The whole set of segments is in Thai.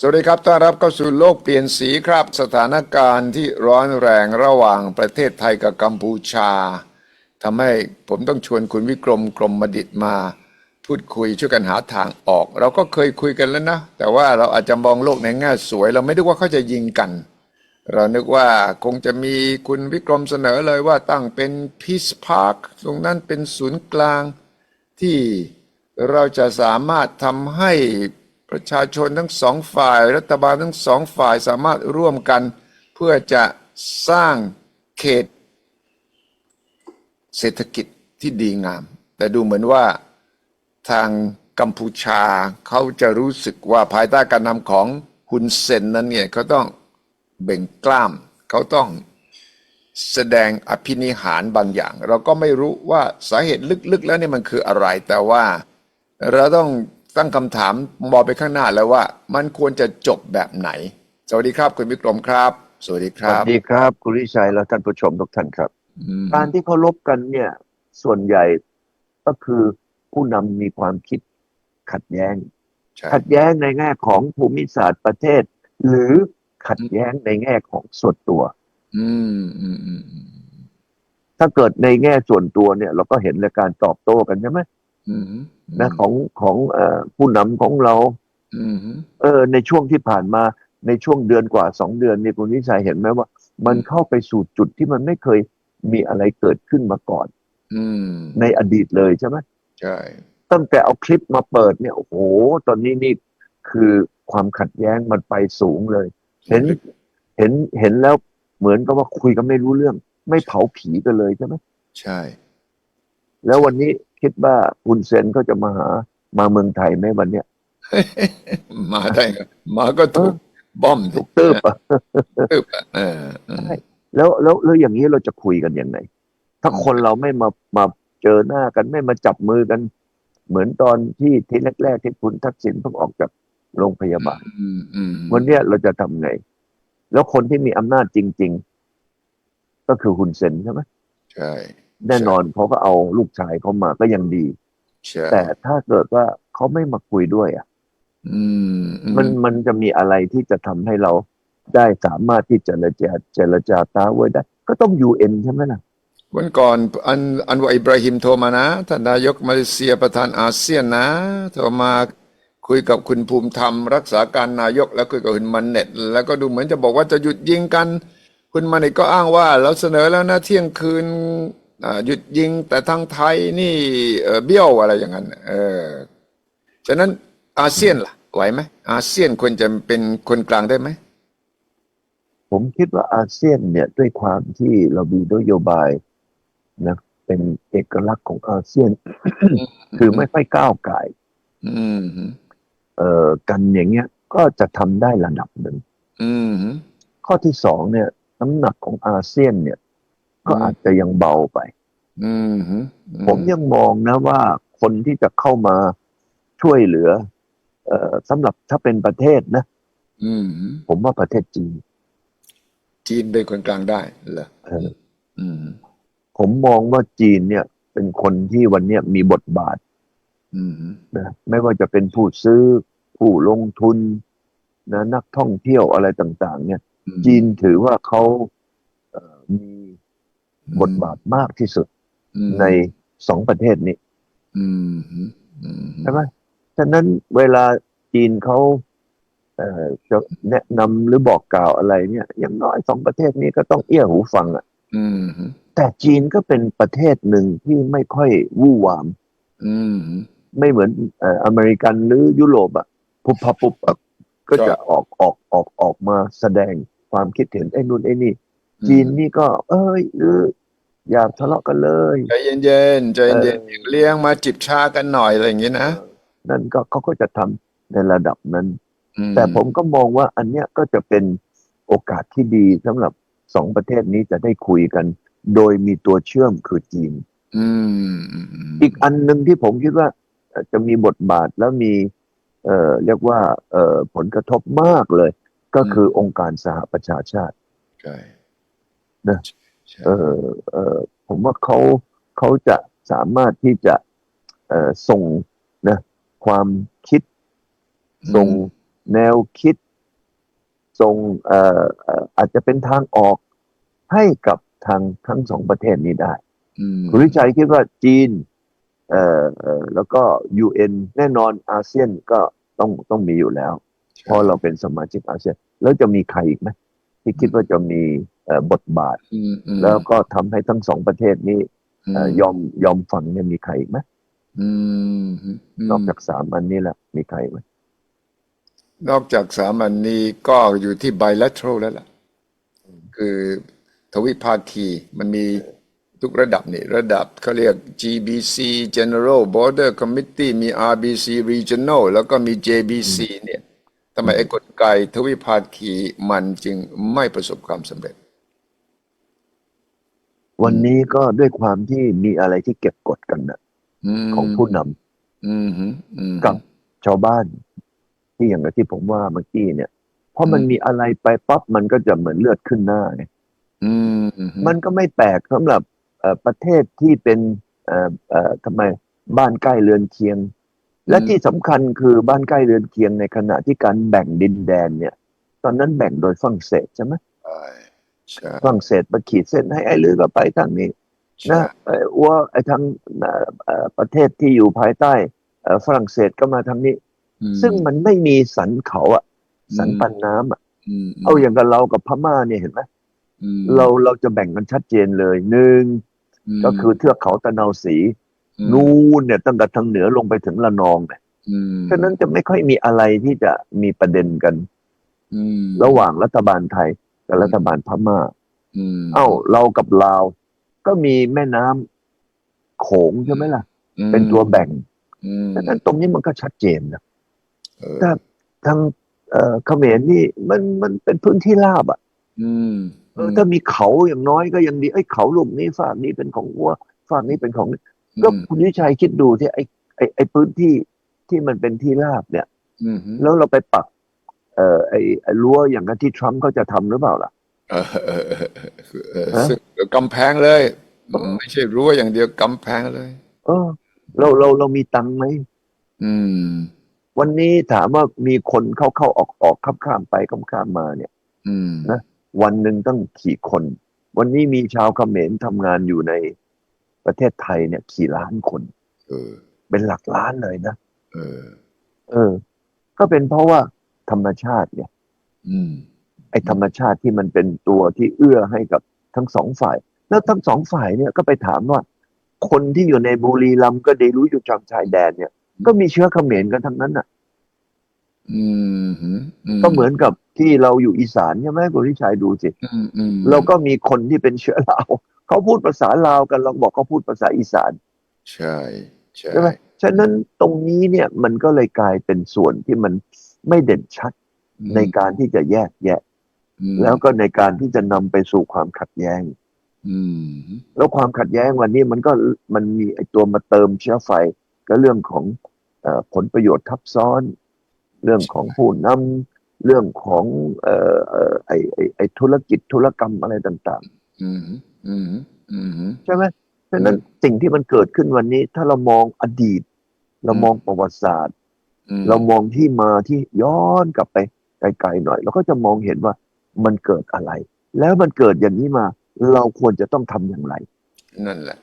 สวัสดีครับ ต้อนรับเข้าสู่โลกเปลี่ยนสีครับ สถานการณ์ที่ร้อนแรงระหว่างประเทศไทยกับกัมพูชาทำให้ผมต้องชวนคุณวิกรมกรมมดิตมา พูดคุยช่วยกันหาทางออก เราก็เคยคุยกันแล้วนะ แต่ว่าเราอาจจะมองโลกในแง่สวย เราไม่นึกว่าเขาจะยิงกัน เรานึกว่าคงจะมีคุณวิกรมเสนอเลยว่าตั้งเป็นพีซพาร์คตรงนั้นเป็นศูนย์กลางที่เราจะสามารถทำให้ ประชาชนทั้งสองฝ่าย รัฐบาลทั้งสองฝ่ายสามารถร่วมกัน เพื่อจะสร้างเขต เศรษฐกิจที่ดีงาม แต่ดูเหมือนว่าทางกัมพูชาเขาจะรู้สึกว่าภายใต้การนำของฮุนเซนนั้นเนี่ยเขาต้องเบ่งกล้าม เขาต้องแสดงอภินิหารบางอย่าง เราก็ไม่รู้ว่าสาเหตุลึกๆแล้วเนี่ยมันคืออะไร แต่ว่าเราต้อง ตั้งคำถามมองไปข้างหน้าแล้วว่า มันควรจะจบแบบไหน สวัสดีครับ คุณวิกรมครับ สวัสดีคสวัรัสบดีครับ คุณวิชัยและท่านผู้ชมทุกท่านครับ อืมการที่เขาลบกันเนี่ย ส่วนใหญ่ก็คือผู้นำมีความคิดขัดแย้ง ใช่ขัดแย้งในแง่ของภูมิศาสตร์ประเทศ หรือขัดแย้งในแง่ของส่วนตัว อืมอืมอืมอืมถ้าเกิดในแง่ส่วนตัวเนี่ย เราก็เห็นในการตอบโต้กันใช่ไหมอืม นะของของเอ่อผู้นำของเราอืมเออ ในช่วงที่ผ่านมาในช่วงเดือนกว่าสองเดือนเนี่ยคุณวิชัยเห็นไหมว่า มันเข้าไปสู่จุดที่มันไม่เคยมีอะไรเกิดขึ้นมาก่อนอืมในอดีตเลยใช่ไหมใช่ตั้งแต่เอาคลิปมาเปิดเนี่ยโอ้โห ตอนนี้นี่คือความขัดแย้งมันไปสูงเลย เห็นเห็นเห็นแล้วเหมือนกับว่าคุยกันไม่รู้เรื่อง ไม่เผาผีกันเลยใช่ไหมใช่ แล้ววันนี้คิดว่าคุณเซนก็จะมาหามาเมืองไทยไหมวันเนี้ยมาได้ไงมาก็ถูกบ้อมถูกตืบอะตึบอะเออเออแล้วแล้วแล้วอย่างนี้เราจะคุยกันยังไง ถ้าคนเราไม่มามาเจอหน้ากันไม่มาจับมือกัน เหมือนตอนที่ที่แรกๆที่คุณทักษิณเพิ่งออกจากโรงพยาบาลอืมอืมวันเนี้ยเราจะทำไง แล้วคนที่มีอำนาจจริง ๆ ก็คือคุณเซนใช่ไหมใช่ แน่นอนเขาก็เอาลูกชายเขามาก็ยังดีใช่แต่ถ้าเกิดว่าเขาไม่มาคุยด้วย อะอืมอืมันมันจะมีอะไรที่จะทำให้เราได้สามารถที่จะเจรจาเจรจาตาไว้ได้ ก็ต้องยูเอ็นใช่ไหมล่ะวันก่อนอันอันวาอิบราฮิมโทรมานะท่านนายกมาเลเซียประธานอาเซียนนะโทรมาคุยกับคุณภูมิธรรม รักษาการนายกแล้วคุยกับคุณมันเน็ต แล้วก็ดูเหมือนจะบอกว่าจะหยุดยิงกัน คุณมันเน็ตก็อ้างว่าเราเสนอแล้วนะเที่ยงคืนอ่า หยุดยิงแต่ทางไทยนี่เอ่อเบี้ยวอะไรอย่างนั้นเออฉะนั้นอาเซียนล่ะไหวไหมอาเซียนควรจะเป็นคนกลางได้ไหมผมคิดว่าอาเซียนเนี่ยด้วยความที่เรามีนโยบายนะเป็นเอกลักษณ์ของอาเซียน คือไม่ค่อยก้าวไก่ายอืมเอ่อกันอย่างเงี้ย ก็จะทำได้ระดับหนึ่งอืมข้อที่สองเนี่ยน้ำหนักของอาเซียนเนี่ย ก็อืมอาจจะยังเบาไปอืมผมยังมองนะว่าคนที่จะเข้ามาช่วยเหลือเอ่อสำหรับถ้าเป็นประเทศนะอืมผมว่าประเทศจีน จีนเป็นคนกลางได้เหรอเอออืมผมมองว่าจีนเนี่ย เป็นคนที่วันเนี้ยมีบทบาทอืมนะไม่ว่าจะเป็นผู้ซื้อ ผู้ลงทุนนะนักท่องเที่ยวอะไรต่าง ๆ เนี่ย จีนถือว่าเขาเอ่อมี บทบาทมากที่สุดอืมในสองประเทศนี้อืมอืมใช่ไหมฉะนั้นเวลาจีนเขาเอ่อจะแนะนำหรือบอกกล่าวอะไรเนี่ย อย่างน้อยสองประเทศนี้ก็ต้องเอี้ยหูฟังอะอืมแต่จีนก็เป็นประเทศหนึ่งที่ไม่ค่อยวู่วามอืมไม่เหมือนเอ่ออเมริกันหรือยุโรปอะปุบพับปุบปับก็จะออกออกออกออกมาแสดงความคิดเห็นไอ้นู่นไอ้นี่ จีนนี่ก็ เอ้ยหรืออย่าทะเลาะกันเลย ใจเย็นๆใจเย็นๆเลี้ยงมาจิบชากันหน่อยอะไรอย่างงี้นะนั่นก็เขาก็จะทำในระดับนั้นอืแต่ผมก็มองว่าอันเนี้ยก็จะเป็นโอกาสที่ดีสำหรับสองประเทศนี้จะได้คุยกัน โดยมีตัวเชื่อมคือจีนอืมอีกอันหนึ่งที่ผมคิดว่าเอ่อจะมีบทบาทแล้วมี เอ่อเรียกว่า เอ่อผลกระทบมากเลย ก็คือองค์การสหประชาชาติใช่ นะใช่เออเออผมว่าเขาเขาจะสามารถที่จะเอ่อส่งนะความคิด ส่งแนวคิด ส่งเอ่อเอ่ออาจจะเป็นทางออกให้กับทางทั้งสองประเทศนี้ได้อืมคุณวิชัยคิดว่าจีนเอ่อเอ่อแล้วก็ยูเอ็นแน่นอนอาเซียนก็ต้องต้องมีอยู่แล้ว เพราะเราเป็นสมาชิกอาเซียน แล้วจะมีใครอีกไหมที่คิดว่าจะมีเอ่อ บทบาทอืมอืมแล้วก็ทำให้ทั้งสองประเทศนี้เอ่อยอมยอมฟังเนี่ยมีใครอีกไหมอืมมนอกจากสามอันนี้แหละมีใครไหมนอกจากสามอันนี้ก็อยู่ที่ bilateral แล้วล่ะ คือทวิภาคีมันมีทุกระดับนี่ระดับเขาเรียก GBC General Border Committee มี RBC Regional แล้วก็มี JBC เนี่ยทำไมไอ้กฎไกทวิภาคีมันจึงไม่ประสบความสำเร็จ วันนี้ก็ด้วยความที่มีอะไรที่เก็บกดกันนะมของผู้นำอืมฮึอืมกับชาวบ้าน ที่อย่างที่ผมว่าเมื่อกี้เนี่ยเพราะมันมีอะไรไปปั๊บมันก็จะเหมือนเลือดขึ้นหน้าไงอืมฮึมันก็ไม่แปลกสำหรับเอ่อประเทศที่เป็นเอ่อเอ่อทำไมบ้านใกล้เรือนเคียง และที่สำคัญคือบ้านใกล้เรือนเคียงในขณะที่การแบ่งดินแดนเนี่ย ตอนนั้นแบ่งโดยฝรั่งเศสใช่ไหม ใช่ใช่ฝรั่งเศสมาขีดเส้นให้ไอ้ลือก็ไปทางนี้ใช่นะไอ้อัวไอ้ทางเอ่อเอ่อประเทศที่อยู่ภายใต้เอ่อฝรั่งเศสก็มาทางนี้อืมซึ่งมันไม่มีสันเขาอะอืมสันปันน้ำอะมเอาอย่างกับเรากับพม่าเนี่ยเห็นไหมอืมเราเราจะแบ่งกันชัดเจนเลยหนึ่งมก็คือเทือกเขาตะนาวศรีอืมนู่นเนี่ยตั้งแต่ทางเหนือลงไปถึงละนองเนี่ยอืมฉะนั้นจะไม่ค่อยมีอะไรที่จะมีประเด็นกันอืมระหว่างรัฐบาลไทย กับรัฐบาลพม่าอืมเอ้าเรากับลาว ก็มีแม่น้ำโขงใช่ไหมล่ะอืมเป็นตัวแบ่งอืมฉะนั้นตรงนี้มันก็ชัดเจนนะเออถ้าทางเอ่อเขมรนี่มันมันเป็นพื้นที่ราบอะอืมเออถ้ามีเขาอย่างน้อยก็ยังดีไอ้ยเขาลูกนี้ฝากนี้เป็นของวัวฝากนี้เป็นของนี่ก็คุณวิชัยคิดดูที่ไอ้ไอ้ไอ้พื้นที่ที่มันเป็นที่ราบเนี่ยอืมแล้วเราไปปัก เอ่อไอ้ไอ้รั้วอย่างนั้นที่ทรัมป์เขาจะทำหรือเปล่าล่ะเออเออเออเออฮะซึ่งกำแพงเลย ไม่ใช่รั้วอย่างเดียวกำแพงเลย เออ เราเราเรามีตังค์ไหมอืม วันนี้ถามว่ามีคนเข้าเข้าออกออกข้ามข้ามไปข้ามข้ามมาเนี่ย อืมนะวันหนึ่งตั้งกี่คน วันนี้มีชาวเขมรทำงานอยู่ในประเทศไทยเนี่ยกี่ล้านคน เออ เป็นหลักล้านเลยนะเออ เออ ก็เป็นเพราะว่า ธรรมชาติเนี่ยอืมไอ้ธรรมชาติที่มันเป็นตัวที่เอื้อให้กับทั้งสองฝ่าย แล้วทั้งสองฝ่ายเนี่ยก็ไปถามว่า คนที่อยู่ในบุรีรัมย์ก็ได้รู้อยู่จำชายแดนเนี่ย ก็มีเชื้อเขมรกันทั้งนั้นน่ะอืมอืมก็เหมือนกับที่เราอยู่อีสานใช่ไหมคุณวิชัยดูสิอืมอืมเราก็มีคนที่เป็นเชื้อลาวเขาพูดภาษาลาวกันเราบอกเขาพูดภาษาอีสาน ใช่ใช่ใช่ไหมฉะนั้นตรงนี้เนี่ยมันก็เลยกลายเป็นส่วนที่มัน ไม่เด่นชัดในการที่จะแยกแยะอืมแล้วก็ในการที่จะนำไปสู่ความขัดแย้งอืมแล้วความขัดแย้งวันนี้มันก็มันมีไอ้ตัวมาเติมเชื้อไฟก็เรื่องของเออผลประโยชน์ทับซ้อน เรื่องของผู้นำเรื่องของเอ่อเอ่อไอ้ไอ้ไอ้ธุรกิจธุรกรรมอะไรต่างอืมอืมอืมๆใช่ไหมฉะนั้นสิ่งที่มันเกิดขึ้นวันนี้ ถ้าเรามองอดีต เรามองประวัติศาสตร์ เรามองที่มาที่ย้อนกลับไปไกลๆหน่อยเราก็จะมองเห็นว่ามันเกิดอะไร แล้วมันเกิดอย่างนี้มา เราควรจะต้องทำอย่างไร นั่นแหละ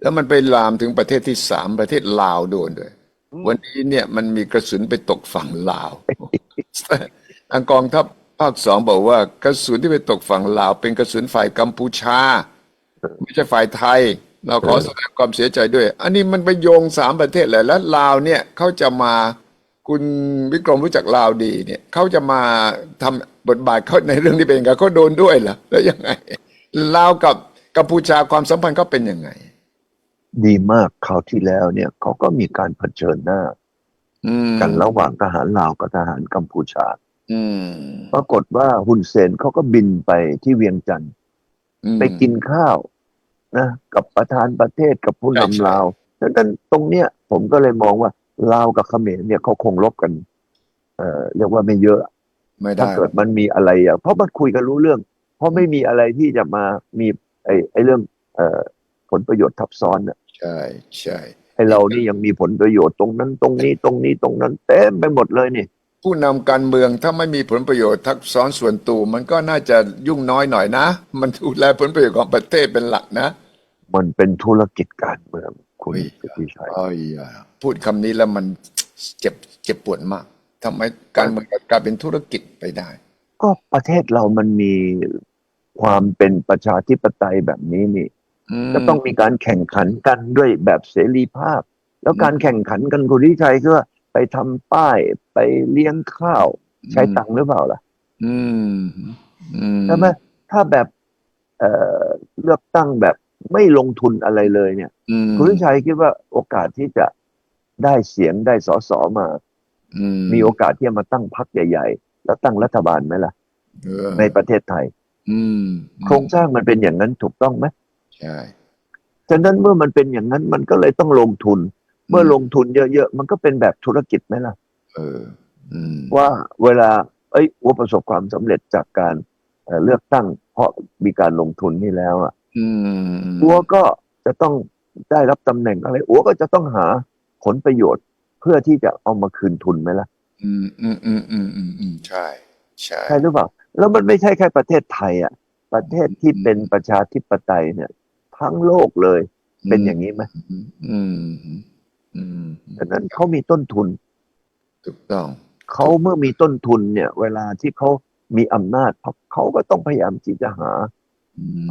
แล้วมันไปลามถึงประเทศที่สามประเทศลาวโดนด้วย วันนี้เนี่ยมันมีกระสุนไปตกฝั่งลาวทางกองทัพภาคสองบอกว่ากระสุนที่ไปตกฝั่งลาว เป็นกระสุนฝ่ายกัมพูชา ไม่ใช่ฝ่ายไทย เราขอแสดงความเสียใจด้วย อันนี้มันไปโยงสามประเทศเลยแล้วลาวเนี่ยเขาจะมา คุณวิกรมรู้จักลาวดีเนี่ยเขาจะมาทำบทบาทเขาในเรื่องที่เป็นยังไงเขาโดนด้วยเหรอแล้วยังไงลาวกับกัมพูชาความสัมพันธ์เขาเป็นยังไง ดีมากคราวที่แล้วเนี่ยเขาก็มีการเผชิญหน้าอืมกันระหว่างทหารลาวกับทหารกัมพูชาอืมปรากฏว่าฮุนเซนเขาก็บินไปที่เวียงจันทร์อืมไปกินข้าวนะกับประธานประเทศกับผู้ใช่ใช่นำลาวดังนั้นตรงเนี้ย ผมก็เลยมองว่า ลาวกับเขมรเนี่ยเขาคงลบกัน เอ่อเรียกว่าไม่เยอะไม่ถ้าได้เกิดมันมีอะไรอะเพราะมันคุยกันรู้เรื่อง เพราะไม่มีอะไรที่จะมามีไอ้ไอ้เรื่อง เอ่อผลประโยชน์ทับซ้อนอะใช่ใช่ไอ้เรานี่ยังมีผลประโยชน์ตรงนั้นตรงนี้ตรงนี้ตรงนั้นเต็มไปหมดเลยนี่ผผู้นำการเมืองถ้าไม่มีผลประโยชน์ทักซ้อนส่วนตัวมันก็น่าจะยุ่งน้อยหน่อยนะ มันดูแลผลประโยชน์ของประเทศเป็นหลักนะ มันเป็นธุรกิจการเมือง คุณเฮ้ยสุทธิชัยอ้อยอะพูดคำนี้แล้วมันเจ็บเจ็บปวดมากทำไมการเมืองกลายเป็นธุรกิจไปได้ ก็ประเทศเรามันมีความเป็นประชาธิปไตยแบบนี้นี่มก็ต้องมีการแข่งขันกันด้วยแบบเสรีภาพ แล้วอืมการแข่งขันกันคุณทิชัยก็ไปทำป้ายไปเลี้ยงข้าว ใช้ตังค์หรือเปล่าล่ะอืมอืมใช่ไหมถ้าแบบเอ่อเลือกตั้งแบบ ไม่ลงทุนอะไรเลยเนี่ยอืมคุณทิชัยคิดว่าโอกาสที่จะได้เสียงได้สสมาอืมีโอกาสที่จะมาตั้งพรรคใหญ่ ๆ แล้วตั้งรัฐบาลไหมล่ะเออในประเทศไทยอืมโครงสร้างมันเป็นอย่างนั้นถูกต้องไหมใช่ฉะนั้นเมื่อมันเป็นอย่างนั้นมันก็เลยต้องลงทุน เมื่อลงทุนเยอะๆมันก็เป็นแบบธุรกิจไหมล่ะเอออืมว่าเวลา เอ้ยอัวประสบความสำเร็จจากการเอ่อเลือกตั้งเพราะมีการลงทุนนี่แล้วอะ อืมอัวก็จะต้องได้รับตำแหน่งอะไรอัวก็จะต้องหาผลประโยชน์เพื่อที่จะเอามาคืนทุนไหมล่ะ อืมอืมอืมอืมอืมอืมใช่ใช่ใช่หรือเปล่า แล้วมันไม่ใช่แค่ประเทศไทย อะ ประเทศที่เป็นประชาธิปไตยเนี่ย ทั้งโลกเลย เป็นอย่างนี้ไหมอืมอืมอืมฉะนั้นเขามีต้นทุนถูกต้องเขาเมื่อมีต้นทุนเนี่ย เวลาที่เขามีอำนาจเขาเขาก็ต้องพยายามที่จะหาอืม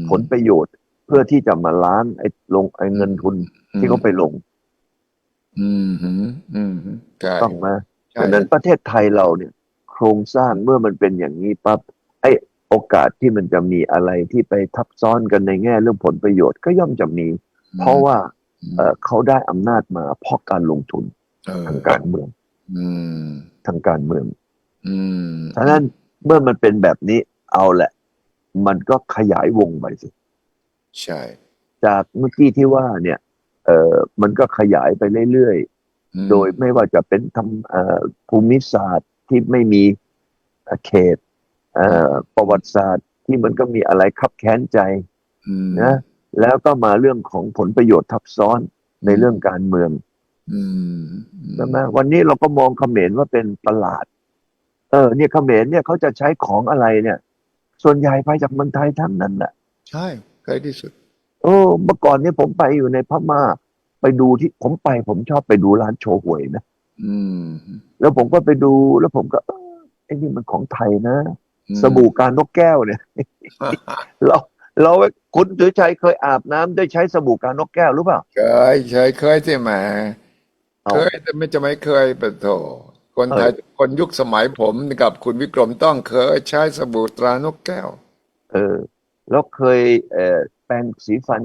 ผลประโยชน์เพื่อที่จะมาล้างไอ้ลงไอ้เงินทุนที่เขาไปลง อืมอืมอืมใช่ต้องไหมใช่ดังนั้นประเทศไทยเราเนี่ย โครงสร้างเมื่อมันเป็นอย่างนี้ปั๊บไอ้โอกาสที่มันจะมีอะไรที่ไปทับซ้อนกันในแง่เรื่องผลประโยชน์ก็ย่อมจะมี เพราะว่าเอ่อเขาได้อำนาจมาเพราะการลงทุนเออทางการเมืองอืมทางการเมืองอืมฉะนั้นเมื่อมันเป็นแบบนี้เอาแหละ มันก็ขยายวงไปสิใช่ จากเมื่อกี้ที่ว่าเนี่ย เอ่อมันก็ขยายไปเรื่อยอืมๆโดยไม่ว่าจะเป็นทำเอ่อภูมิศาสตร์ที่ไม่มีเอ่อเขตเอ่อประวัติศาสตร์ที่มันก็มีอะไรคับแค้นใจอืมนะแล้วก็มาเรื่องของผลประโยชน์ทับซ้อนในเรื่องการเมืองอืมใช่ไหมวันนี้เราก็มองเขมรว่าเป็นประหลาด เออ เนี่ยเขมรเนี่ยเขาจะใช้ของอะไรเนี่ย ส่วนใหญ่ไปจากเมืองไทยทั้งนั้นแหละใช่ใกล้ที่สุด โอ้เมื่อก่อนเนี่ยผมไปอยู่ในพม่า ไปดูที่ผมไป ผมชอบไปดูร้านโชว์หวยนะอืม แล้วผมก็ไปดูแล้วผมก็เออไอ้นี่มันของไทยนะอืมสบู่การนกแก้วเนี่ย เราเราคุณสุชัยเคยอาบน้ำด้วยใช้สบู่การนกแก้วหรือเปล่าเคยเคยเคยที่แหมเอาเคยแต่ไม่จะไม่เคยปะโถ คนไทยเออคนยุคสมัยผมกับคุณวิกรมต้องเคยใช้สบู่ตรานกแก้ว เออ แล้วเคยเอ่อแปรงสีฟัน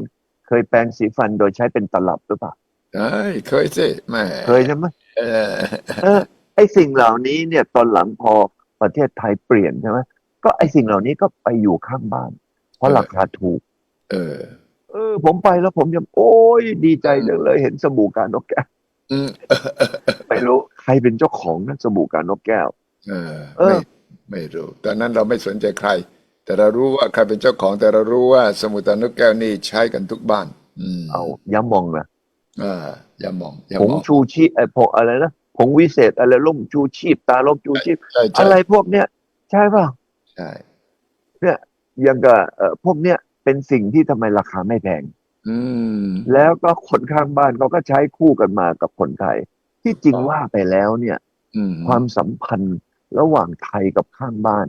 เคยแปรงสีฟันโดยใช้เป็นตลับหรือเปล่าเอ้ยเคยสิแหม่เคยใช่ไหมเออเออไอ้สิ่งเหล่านี้เนี่ยตอนหลังพอประเทศไทยเปลี่ยนใช่ไหมก็ไอ้สิ่งเหล่านี้ก็ไปอยู่ข้างบ้าน เพราะราคาถูก เออ เออ ผมไปแล้วผมยังโอ้ยดีใจจังเลยเห็นสบู่การนกแก้ว อืมไม่รู้ใครเป็นเจ้าของนะสบู่การนกแก้ว เออเออไม่ไม่รู้ ตอนนั้นเราไม่สนใจใคร แต่เรารู้ว่าใครเป็นเจ้าของ แต่เรารู้ว่าสมุทรนกแก้วนี่ใช้กันทุกบ้าน อืมเอาย้ำมองนะอ่าอย่ามองอย่าผงมองชูชีพไอ้ผงอะไรนะผงวิเศษอะไรล่มชูชีพ ตาล่มชูชีพ ใช่ใช่อะไรพวกเนี้ยใช่ป่ะใช่อย่างกับเอ่อพวกเนี้ยเป็นสิ่งที่ทำไมราคาไม่แพง อืม แล้วก็คนข้างบ้านเขาก็ใช้คู่กันมากับคนไทย ที่จริงว่าไปแล้วเนี่ย อืมความสัมพันธ์ระหว่างไทยกับข้างบ้าน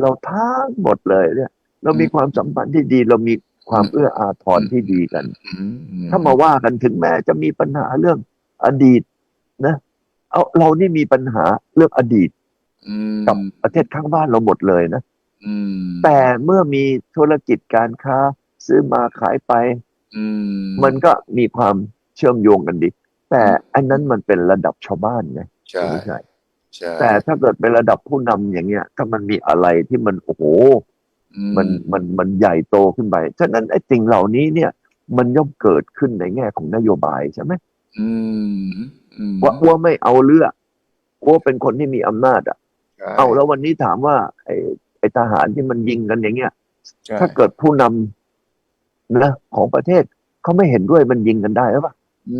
เราทั้งหมดเลยเนี่ย เรามีความสัมพันธ์ที่ดี เรามีความเอื้ออาทรที่ดีกัน อืมอืถ้ามาว่ากันถึงแม้จะมีปัญหาเรื่องอดีตนะ เอาเรานี่มีปัญหาเรื่องอดีตอืมกับประเทศข้างบ้านเราหมดเลยนะ อืมแต่เมื่อมีธุรกิจการค้า ซื้อมาขายไปอื มมันก็มีความเชื่อมโยงกันดี แต่อันนั้นมันเป็นระดับชาวบ้านไงใช่ไม่ใช่ใช่แต่ถ้าเกิดเป็นระดับผู้นำอย่างเงี้ย ถ้ามันมีอะไรที่มันโอ้โหอืมันมันมันใหญ่โตขึ้นไป ฉะนั้นไอ้สิ่งเหล่านี้เนี่ย มันย่อมเกิดขึ้นในแง่ของนโยบายใช่ไหมอืมอืมว่าว่าไม่เอาเลือกว่าเป็นคนที่มีอำนาจอะใช่เอาแล้ววันนี้ถามว่า ไอ้ไอ้ทหารที่มันยิงกันอย่างเงี้ยใช่ถ้าเกิดผู้นำ นะของประเทศเขาไม่เห็นด้วยมันยิงกันได้หรือเปล่า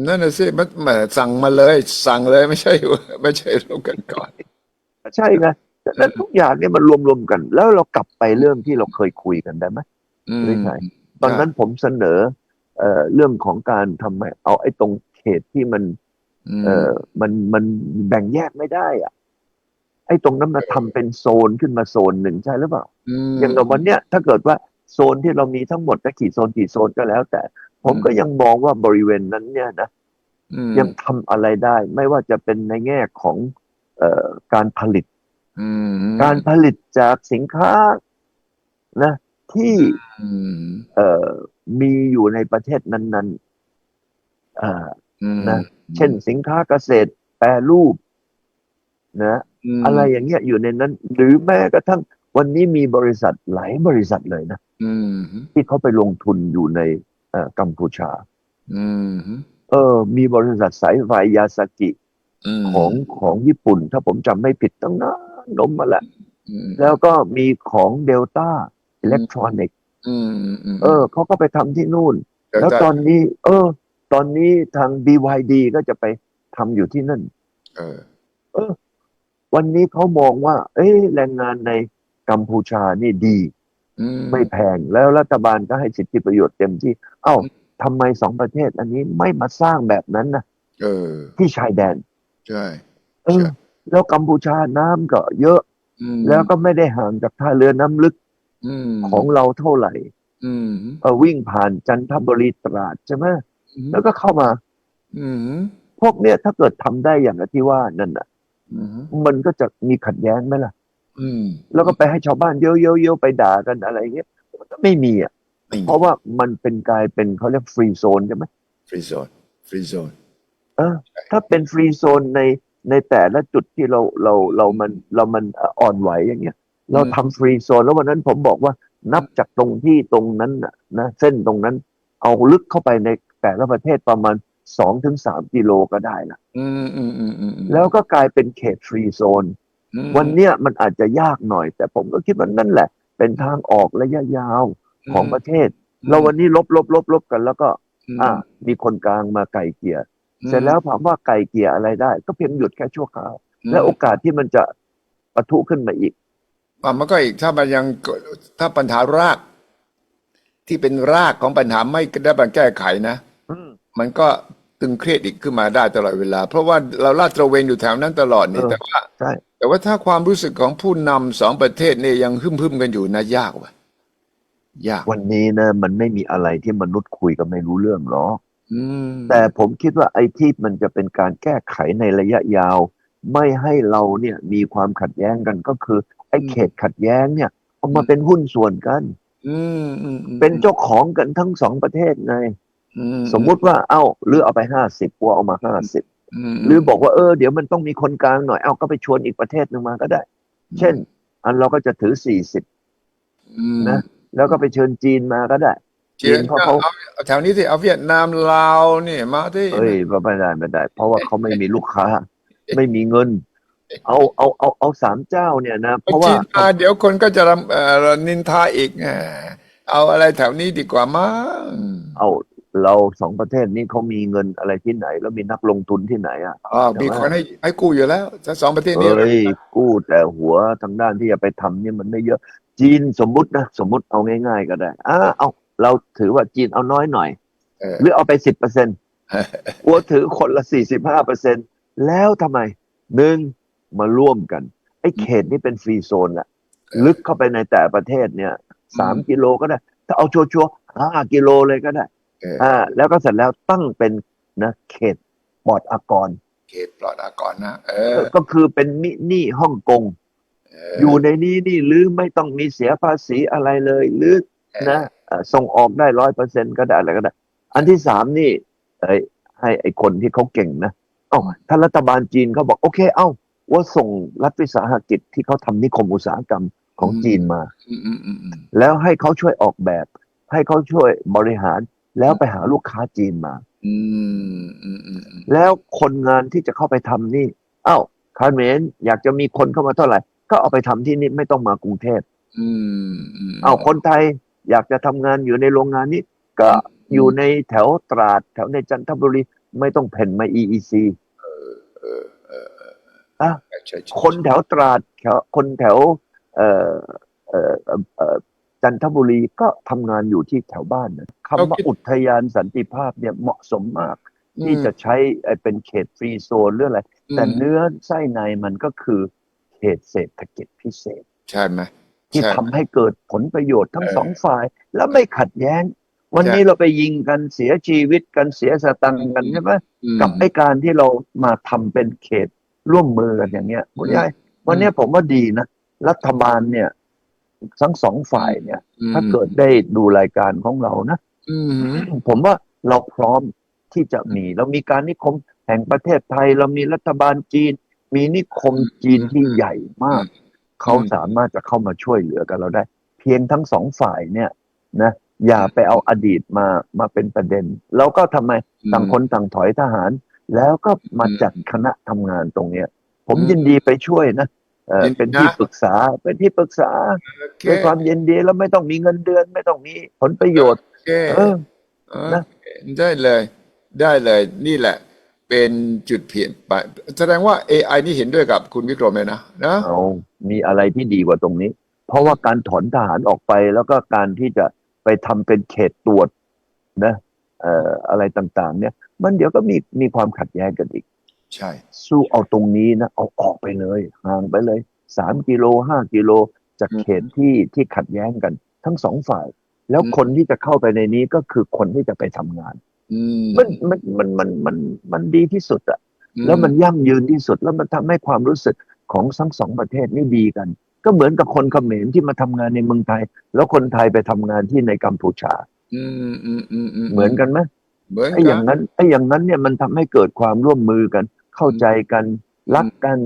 นั่นน่ะสิมันแหมสั่งมาเลย สั่งเลยไม่ใช่ว่าไม่ใช่รบกันก่อน ใช่ไงแต่นั้นทุกอย่างเนี่ยมันรวมๆกัน แล้วเรากลับไปเรื่องที่เราเคยคุยกันได้ไหมอืมไม่ใช่ตอนนั้นผมเสนอเอ่อเรื่องของการทำไมเอาไอ้ตรงเขตที่มันมเออมันมันแบ่งแยกไม่ได้อะไอ้ตรงนั้นมาทำเป็นโซนขึ้นมาโซนหนึ่งใช่หรือเปล่ามอย่างกับวันเนี้ยถ้าเกิดว่า โซนที่เรามีทั้งหมดจะกี่โซนกี่โซนก็แล้ว แต่ ผมก็ยังมองว่าบริเวณนั้นเนี่ยนะอืมยังทำอะไรได้ ไม่ว่าจะเป็นในแง่ของเอ่อการผลิตอืมการผลิตจากสินค้านะ ที่อืมเอ่อมีอยู่ในประเทศนั้นๆอ่าอืมนะเช่นสินค้าเกษตรแปรรูปนะมอะไรอย่างเงี้ยอยู่ในนั้น หรือแม้กระทั่ง วันนี้มีบริษัทหลายบริษัทเลยนะอืมที่เขาไปลงทุนอยู่ในเอ่อกัมพูชาอืมเออ มีบริษัทสายไฟยาสกิมของของญี่ปุ่น ถ้าผมจำไม่ผิดตั้งนานนมมาแล้วอืมแล้วก็มีของเดลต้าอิเล็กทรอนิกส์อืมอืมเออเขาก็ไปทำที่นู่นแต่แล้วแต่ตอนนี้ เออ ตอนนี้ทาง BYD ก็จะไปทำอยู่ที่นั่น เออ วันนี้เขามองว่า เอ้ยแรงงานใน กัมพูชานี่ดี ไม่แพงแล้วรัฐบาลก็ให้สิทธิประโยชน์เต็มที่ เอ้าทำไมสองประเทศอันนี้ไม่มาสร้างแบบนั้นนะเออ ที่ชายแดน ใช่เออแล้วกัมพูชาน้ำก็เยอะอแล้วก็ไม่ได้ห่างจากท่าเรือน้ำลึกอของเราเท่าไหร่เออวิ่งผ่านจันทบุรีตราดใช่ไหมแล้วก็เข้ามาอมพวกเนี้ยถ้าเกิดทำได้อย่างที่ว่านั่นน่ะมันก็จะมีขัดแย้งไหมล่ะ แล้วก็ไปให้ชาวบ้านเยอะๆๆไปด่ากันอะไรเงี้ยมันก็ไม่มีอะไม่มีเพราะว่ามันเป็นกลายเป็นเขาเรียกฟรีโซนใช่ไหมฟรีโซนฟรีโซนเออถ้าเป็นฟรีโซนในในแต่ละจุดที่เราเราเรามันเรามันเอ่ออ่อนไหวอย่างเงี้ย เราทำฟรีโซนแล้ววันนั้นผมบอกว่านับจากตรงที่ตรงนั้นน่ะนะเส้นตรงนั้น เอาลึกเข้าไปในแต่ละประเทศประมาณสองถึงสามกิโลก็ได้ละอืมอืมอืมอืมอืมแล้วก็กลายเป็นเขตฟรีโซนอืม วันเนี้ยมันอาจจะยากหน่อย แต่ผมก็คิดว่านั่นแหละ เป็นทางออกระยะยาวของประเทศ เราวันนี้ลบลบลบลบกัน แล้วก็มอ่า มีคนกลางมาไก่เกลี่ยเสร็จแล้วถามว่าไก่เกลี่ยอะไรได้ ก็เพียงหยุดแค่ชั่วคราวอืมและโอกาสที่มันจะปะทุขึ้นมาอีกอะมันก็อีกถ้ามันยังถ้าปัญหาราก ที่เป็นรากของปัญหาไม่ได้บันแก้ไขนะอืมมันก็ ตึงเครียดอีกขึ้นมาได้ตลอดเวลา เพราะว่าเราลาดตระเวนอยู่แถวนั้นตลอดนี่เออแต่ว่าใช่แต่ว่าถ้าความรู้สึกของผู้นำสองประเทศนี่ยังฮึ่มๆกันอยู่นะยากว่ะยากวันนี้นะมันไม่มีอะไรที่มนุษย์คุยกันไม่รู้เรื่องหรอกอืมแต่ผมคิดว่าไอ้ที่มันจะเป็นการแก้ไขในระยะยาว ไม่ให้เราเนี่ยมีความขัดแย้งกันก็คือ ไอ้เขตขัดแย้งเนี่ยเอามาเป็นหุ้นส่วนกันอืมอืมอืมเป็นเจ้าของกันทั้งสองประเทศไงอื สมมุติว่าเอ้าหรือเอาไปห้าสิบวัวเอามาห้าสิบมหรือบอกว่าเออเดี๋ยวมันต้องมีคนกลางหน่อย เอ้าก็ไปชวนอีกประเทศหนึ่งมาก็ได้ เช่น อันเราก็จะถือสี่สิบอืมนะแล้วก็ไปเชิญจีนมาก็ได้เจียนเพราะเอาเขาเอาแถวนี้สิเอาเวียดนามลาวนี่มาที่เอ้ยไม่ได้ไม่ได้ เพราะว่าเขาไม่มีลูกค้า ไม่มีเงิน เอาเอาเอาเอาสามเจ้าเนี่ยนะ เพเพราะราะว่าจีนมาเดี๋ยวคนก็จะรำเอ่อนินทาอีกไงเอาอะไรแถวนี้ดีกว่ามั้งเอา เราสองประเทศนี้เขามีเงินอะไรที่ไหน แล้วมีนักลงทุนที่ไหนอะอ๋อมีคนให้ให้กู้อยู่แล้วถ้าสองประเทศนี้เอ้ยกู้แต่หัวทางด้านที่จะไปทำเนี่ยมันไม่เยอะ จีนสมมุตินะสมมุติเอาง่าย ๆ ก็ได้อ่าเอาเราถือว่าจีนเอาน้อยหน่อยเออหรือเอาไปสิบเปอร์เซ็นต์อัวถือคนละสี่สิบห้าเปอร์เซ็นแล้วทำไมหนึ่งมาร่วมกัน ไอ้เขตนี้เป็นฟรีโซนอะลึกเข้าไปในแต่ประเทศเนี่ยสามกิโลก็ได้ ถ้าเอาชัวร์ๆห้ากิโลเลยก็ได้เอออ่าแล้วก็เสร็จแล้วตั้งเป็นนะเขตปลอดอากร เขตปลอดอากรนะเออ ก็คือเป็นมินิฮ่องกงเออยู่ในนี้นี่หรือไม่ต้องมีเสียภาษีอะไรเลยหรือนะเอ่อส่งออกได้ร้อยเปอร์เซ็นก็ได้อะไรก็ได้ อันที่สามนี่เอ้ยให้ไอ้คนที่เขาเก่งนะเอ้าถ้ารัฐบาลจีนเขาบอกโอเค เอ้า ว่าส่งรัฐวิสาหกิจที่เขาทำนิคมอุตสาหกรรมของจีนมาอืมอืมอืมอืมแล้วให้เขาช่วยออกแบบ ให้เขาช่วยบริหาร แล้วไปหาลูกค้าจีนมาอืมอืมอืมอืมแล้วคนงานที่จะเข้าไปทำนี่ เอ้าคาเขมนอยากจะมีคนเข้ามาเท่าไหร่ ก็เอาไปทำที่นี่ไม่ต้องมากรุงเทพอืมอืมเอาคนไทยอยากจะทำงานอยู่ในโรงงานนี้ ก็อยู่ในแถวตราด แถวในจันทบุรีไม่ต้องเพ่นมา EEC เออเออเอออะใช่ใช่ใช่คนแถวตราดแถวคนแถว เอ่อเอ่อเอ่อเอ่อ จันทบุรีก็ทำงานอยู่ที่แถวบ้านนะคำว่าอุทยานสันติภาพเนี่ยเหมาะสมมาก ที่จะใช้เอ่อเป็นเขตฟรีโซนหรืออะไร แต่เนื้อไส้ในมันก็คือเขตเศรษฐกิจพิเศษ ใช่ไหมที่ใช่ทำให้เกิดผลประโยชน์ทั้งเออสองฝ่าย แล้วไม่ขัดแย้ง วันใช่นี้เราไปยิงกันเสียชีวิตกันเสียสตังค์กันใช่ไหมอืมกับไอ้การที่เรามาทำเป็นเขตร่วมมือกันอย่างเงี้ยคุณยายวันเนี้ยผมว่าดีนะรัฐบาลเนี่ย ทั้งสองฝ่ายเนี่ยอืมถ้าเกิดได้ดูรายการของเรานะอืมผมว่าเราพร้อมที่จะมี เรามีการนิคมแห่งประเทศไทย เรามีรัฐบาลจีน มีนิคมจีนที่ใหญ่มาก เขาสามารถจะเข้ามาช่วยเหลือกันเราได้ เพียงทั้งสองฝ่ายเนี่ย นะอย่าไปเอาอดีตมามาเป็นประเด็น แล้วก็ทำไมต่างคนต่างถอยทหาร แล้วก็มาจัดคณะทำงานตรงเนี้ยผมอืมยินดีไปช่วยนะ เอ่อยินดีเป็นที่นะปรึกษา เป็นที่ปรึกษาโอเคด้วยความยินดีแล้วไม่ต้องมีเงินเดือน ไม่ต้องมีผลประโยชน์โอเคเออเออนะได้เลย ได้เลย นี่แหละ เป็นจุดเปลี่ยนไป แสดงว่า AI นี่เห็นด้วยกับคุณวิกรมเลยนะนะเอามีอะไรที่ดีกว่าตรงนี้ เพราะว่าการถอนทหารออกไปแล้วก็การที่จะไปทำเป็นเขตตรวจนะเอ่ออะไรต่าง ๆ เนี่ย มันเดี๋ยวก็มีมีความขัดแย้งกันอีก ใช่ สู้เอาตรงนี้นะเอาออกไปเลยห่างไปเลยสามกิโลห้ากิโลจากเขตที่ที่ขัดแย้งกัน ทั้งสองฝ่าย แล้วคนที่จะเข้าไปในนี้ก็คือคนที่จะไปทำงานอืมมันมันมันมันมันมันดีที่สุดอะแล้วมันยั่งยืนที่สุดแล้วมันทำให้ความรู้สึกของทั้งสองประเทศนี่ดีกัน ก็เหมือนกับคนเขมรที่มาทำงานในเมืองไทย แล้วคนไทยไปทำงานที่ในกัมพูชา อืมอืมอืมอืมเหมือนกันไหมเหมือนไอ้อกัย่านงนั้นไอ้อย่างนั้นเนี่ยมันทำให้เกิดความร่วมมือกัน เข้าใจกัน รักกัน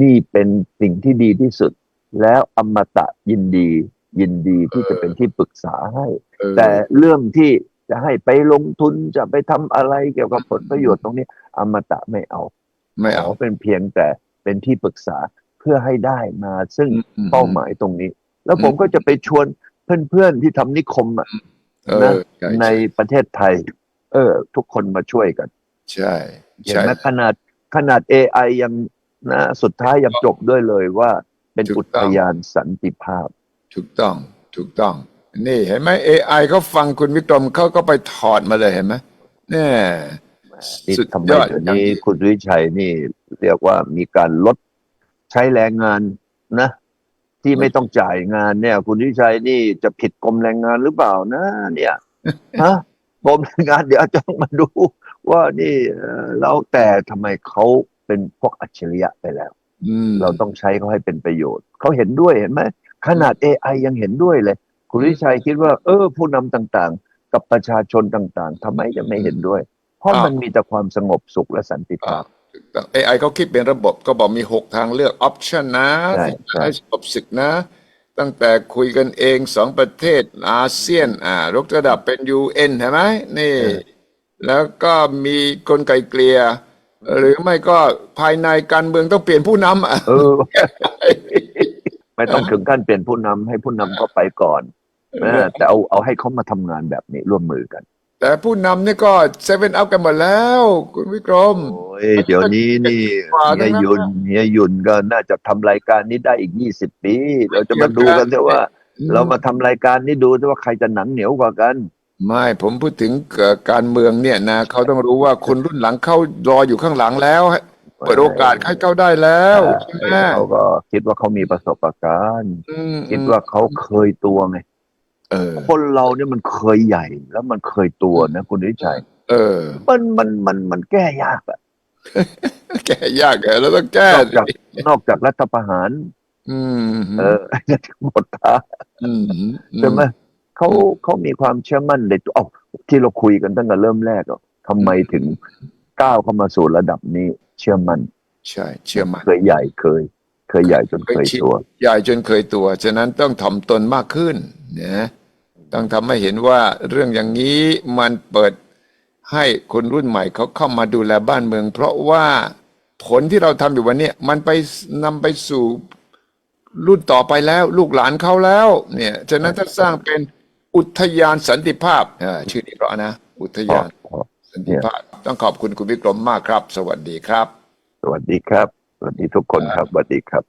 นี่เป็นสิ่งที่ดีที่สุด แล้วอมตะยินดี ยินดีที่จะเป็นที่ปรึกษาให้เออแต่เรื่องที่จะให้ไปลงทุนจะไปทำอะไรเกี่ยวกับผลประโยชน์ตรงนี้ อมตะไม่เอา ไม่เอาขอเป็นเพียงแต่เป็นที่ปรึกษาเพื่อให้ได้มาซึ่งอืมเป้าหมายตรงนี้ แล้วผมอืมก็จะไปชวนเพื่อนๆที่ทำนิคมอะเออนะใช่ในประเทศไทย เออ ทุกคนมาช่วยกัน ใช่เห็นใช่ ไหมขนาดขนาด AI ยังนะสุดท้ายยังจบด้วยเลยว่าเป็นถูอุกต้ทองยานสันติภาพ ถูกต้อง ถูกต้อง นี่เห็นไหม AI เขาฟังคุณวิกรมเขาก็ไปถอดมาเลยเห็นไหมเนี่ยนี่สุดทำไมยอดเดี๋ยวอย่างนี้ยิ่งคุณวิชัยนี่เรียกว่ามีการลดใช้แรงงานนะ ที่ไม่ต้องจ่ายงานเนี่ย คุณวิชัยนี่จะผิดกรมแรงงานหรือเปล่านะ เนี่ยฮะ กรมแรงงานเดี๋ยวจะต้องมาดู ว่านี่เอ่อเราแต่ทำไมเขาเป็นพวกอัจฉริยะไปแล้วอืมเราต้องใช้เขาให้เป็นประโยชน์ เขาเห็นด้วยเห็นไหมขนาด AI ยังเห็นด้วยเลย คุณวิชัยคิดว่า เออ ผู้นำต่างๆ กับประชาชนต่างๆทำไมจะไม่เห็นด้วย เพราะมันมีแต่ความสงบสุขและสันติภาพถูกต้อง AI เขาคิดเป็นระบบก็บอกมีหกทางเลือก option นะใช่ที่จะใช่ให้สงบศึกนะ ตั้งแต่คุยกันเองสองประเทศอาเซียนอ่ายกระดับเป็น UN เห็นไหมนี่ แล้วก็มีกลไกเกลียหรือไม่ก็ภายในการเมืองต้องเปลี่ยนผู้นำอะเออ ไม่ต้องถึงขั้นเปลี่ยนผู้นำให้ผู้นำก็ไปก่อนนะแต่เอาเอาให้เขามาทำงานแบบนี้ร่วมมือกัน แต่ผู้นำนี่ก็เซเว่นอัพกันหมดแล้ว คุณวิกรม โอ้ยเดี๋ยวนี้นี่กว่าทั้เฮียงนั้นยุนเฮียยุนก็น่าจะทำรายการนี้ได้อีกยี่สิบปี เราจะมาดูกันเถอะว่าเรามาทำรายการนี้ดูว่าใครจะหนังเหนียวกว่ากัน ไม่ผมพูดถึงเอ่อการเมืองเนี่ยนะเขาต้องรู้ว่าคนรุ่นหลังเข้ารออยู่ข้างหลังแล้วให้เปิดโอกาสให้เข้าได้แล้วใช่ไหมเขาก็คิดว่าเขามีประสบการณ์ อืมคิดว่าเขาเคยตัวไงเออ คนเราเนี่ยมันเคยใหญ่ แล้วมันเคยตัวนะคุณวิชัยเออ มันมันมันมันแก้ยากอะแก้ยากเหรอแล้วต้องแก้นอกจากนอกจากรัฐประหาร อืม เออหมดทางอืมใช่ไหมเขาเขามีความเชื่อมั่นในตัวเอ้าที่เราคุยกันตั้งแต่เริ่มแรกอะทำไมถึงก้าวเข้ามาสู่ระดับนี้ เชื่อมั่นใช่ เชื่อมั่นเคยใหญ่เคย เคยใหญ่จนเคยตัว ใหญ่จนเคยตัว ฉะนั้นต้องถ่อมตนมากขึ้นนะ ต้องทำให้เห็นว่าเรื่องอย่างนี้มันเปิดให้คนรุ่นใหม่เขาเข้ามาดูแลบ้านเมือง เพราะว่าผลที่เราทำอยู่วันนี้มันไปนำไปสู่รุ่นต่อไปแล้ว ลูกหลานเขาแล้วเนี่ยฉะนั้นถ้าสร้างเป็นอุทยานสันติภาพชื่อนี้เพราะนะ อุทยานสันติภาพ ต้องขอบคุณคุณวิกรมมากครับ สวัสดีครับ สวัสดีครับ สวัสดีทุกคนครับ สวัสดีครับ